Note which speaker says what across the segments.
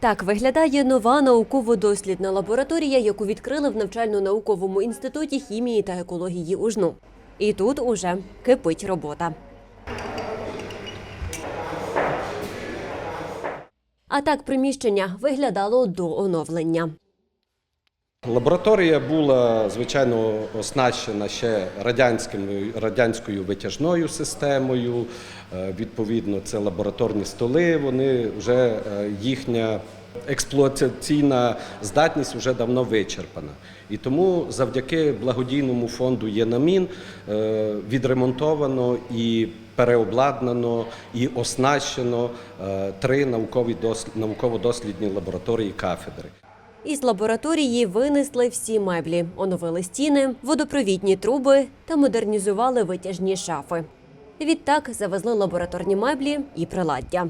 Speaker 1: Так виглядає нова науково-дослідна лабораторія, яку відкрили в навчально-науковому інституті хімії та екології УЖНУ. І тут уже кипить робота. А так приміщення виглядало до оновлення.
Speaker 2: Лабораторія була звичайно оснащена ще радянською, витяжною системою. Е, Відповідно, це лабораторні столи. Вони вже е, їхня експлуатаційна здатність вже давно вичерпана. І тому завдяки благодійному фонду ЄНАМІН е, відремонтовано і переобладнано і оснащено три наукові дос- науково-дослідні лабораторії кафедри.
Speaker 1: Із лабораторії винесли всі меблі, оновили стіни, водопровідні труби та модернізували витяжні шафи. Відтак завезли лабораторні меблі і приладдя.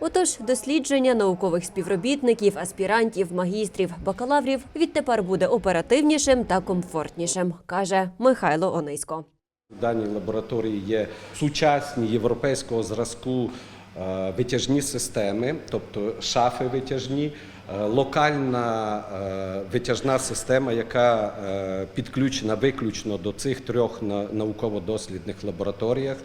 Speaker 1: Отож, дослідження наукових співробітників, аспірантів, магістрів, бакалаврів відтепер буде оперативнішим та комфортнішим, каже Михайло Онисько.
Speaker 2: В даній лабораторії є сучасні європейського зразку витяжні системи, тобто шафи витяжні, е, локальна е, витяжна система, яка е, підключена виключно до цих трьох науково-дослідних лабораторіях.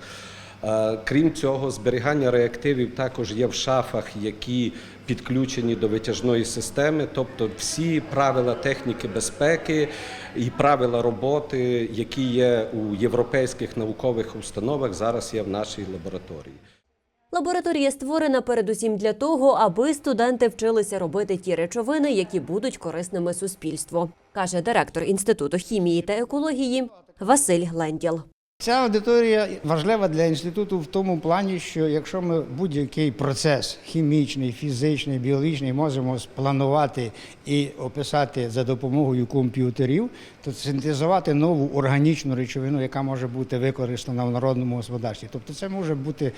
Speaker 2: Е, Крім цього, зберігання реактивів також є в шафах, які підключені до витяжної системи, тобто всі правила техніки безпеки і правила роботи, які є у європейських наукових установах, зараз є в нашій лабораторії.
Speaker 1: Лабораторія створена передусім для того, аби студенти вчилися робити ті речовини, які будуть корисними суспільству, каже директор Інституту хімії та екології Василь Ленділ.
Speaker 3: Ця аудиторія важлива для інституту в тому плані, що якщо ми будь-який процес хімічний, фізичний, біологічний можемо спланувати і описати за допомогою комп'ютерів, то синтезувати нову органічну речовину, яка може бути використана в народному господарстві. Тобто це може бути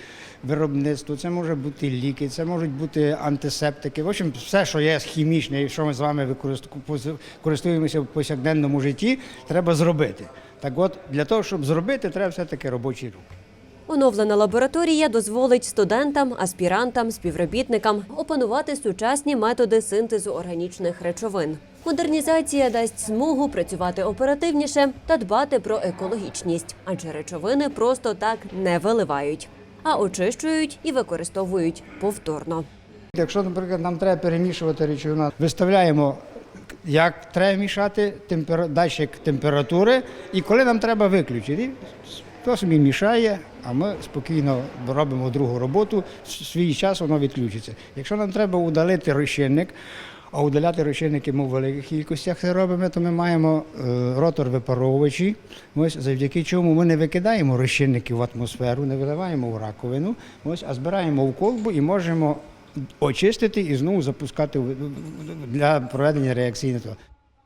Speaker 3: виробництво, це може бути ліки, це можуть бути антисептики. В общем, все, що є хімічне, і що ми з вами використову- користуємося в повсякденному житті, треба зробити. Так от, для того, щоб зробити, треба все-таки робочі руки.
Speaker 1: Оновлена лабораторія дозволить студентам, аспірантам, співробітникам опанувати сучасні методи синтезу органічних речовин. Модернізація дасть змогу працювати оперативніше та дбати про екологічність, адже речовини просто так не виливають, а очищують і використовують повторно.
Speaker 3: Якщо, наприклад, нам треба перемішувати речовину, виставляємо, як треба мішати, темпера... датчик температури, і коли нам треба виключити, то собі мішає, а ми спокійно робимо другу роботу, в свій час воно відключиться. Якщо нам треба удалити розчинник, а удаляти розчинники ми в великих кількостях це робимо, то ми маємо е, ротор випаровувачі, ось завдяки чому ми не викидаємо розчинники в атмосферу, не виливаємо в раковину, ось, а збираємо в колбу і можемо очистити і знову запускати для проведення реакційного.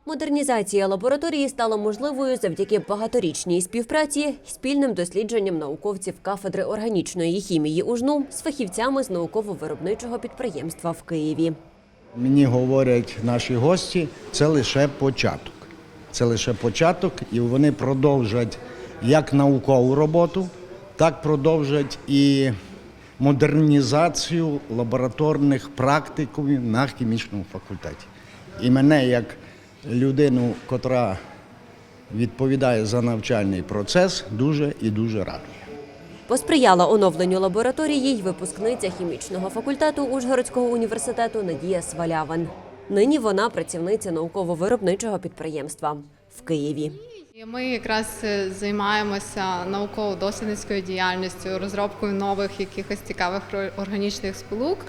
Speaker 1: Модернізація лабораторії стала можливою завдяки багаторічній співпраці спільним дослідженням науковців кафедри органічної хімії УЖНУ з фахівцями з науково-виробничого підприємства в Києві.
Speaker 4: Мені говорять наші гості, це лише початок. Це лише початок, і вони продовжать як наукову роботу, так продовжать і модернізацію лабораторних практикумів на хімічному факультеті. І мене, як людину, котра відповідає за навчальний процес, дуже і дуже радує.
Speaker 1: Посприяла оновленню лабораторії й випускниця хімічного факультету Ужгородського університету Надія Свалявин. Нині вона працівниця науково-виробничого підприємства в Києві.
Speaker 5: Ми якраз е, займаємося науково-дослідницькою діяльністю, розробкою нових якихось цікавих органічних сполук.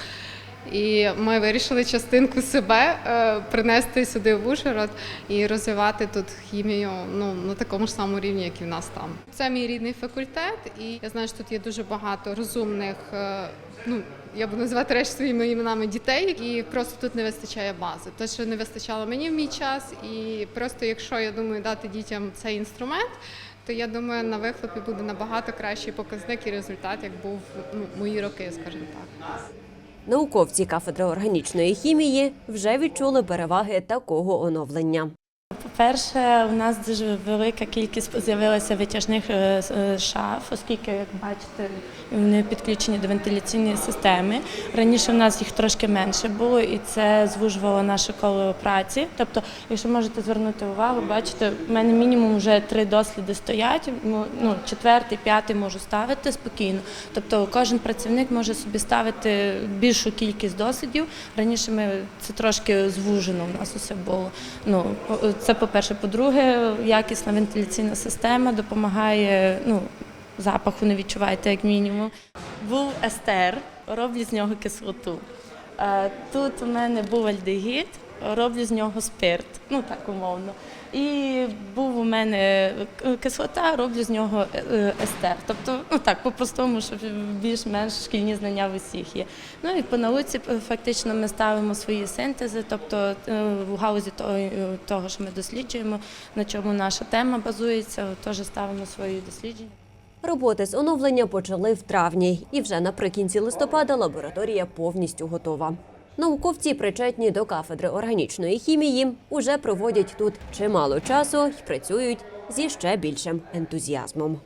Speaker 5: І ми вирішили частинку себе е, принести сюди в Ужгород і розвивати тут хімію ну, на такому ж самому рівні, як і в нас там. Це мій рідний факультет, і я знаю, що тут є дуже багато розумних, е, ну я буду називати речі своїми іменами дітей, і просто тут не вистачає бази. Те, що не вистачало мені в мій час, і просто якщо я думаю дати дітям цей інструмент. То я думаю, на вихлопі буде набагато кращий показник і результат, як був ну, мої роки, скажімо так.
Speaker 1: Науковці кафедри органічної хімії вже відчули переваги такого оновлення.
Speaker 6: По-перше, у нас дуже велика кількість з'явилася витяжних е, е, шаф, оскільки, як бачите, вони підключені до вентиляційної системи. Раніше в нас їх трошки менше було, і це звужувало наше коло праці. Тобто, якщо можете звернути увагу, бачите, в мене мінімум вже три досліди стоять. Ну, четвертий, п'ятий можу ставити спокійно. Тобто, кожен працівник може собі ставити більшу кількість дослідів. Раніше ми це трошки звужено в нас усе було. Ну, це по-перше. По-друге, якісна вентиляційна система допомагає. Ну, запаху не відчуваєте, як мінімум. Був естер, роблю з нього кислоту. Е, Тут у мене був альдегід, роблю з нього спирт, ну так умовно. І був мене кислота, роблю з нього е, е, естер. Тобто, ну так, по-простому, щоб більш-менш шкільні знання в усіх є. Ну і по науці е, фактично ми ставимо свої синтези, тобто е, в гаузі е, того, що ми досліджуємо, на чому наша тема базується, теж ставимо свої дослідження.
Speaker 1: Роботи з оновлення почали в травні, і вже наприкінці листопада лабораторія повністю готова. Науковці, причетні до кафедри органічної хімії, уже проводять тут чимало часу і працюють зі ще більшим ентузіазмом.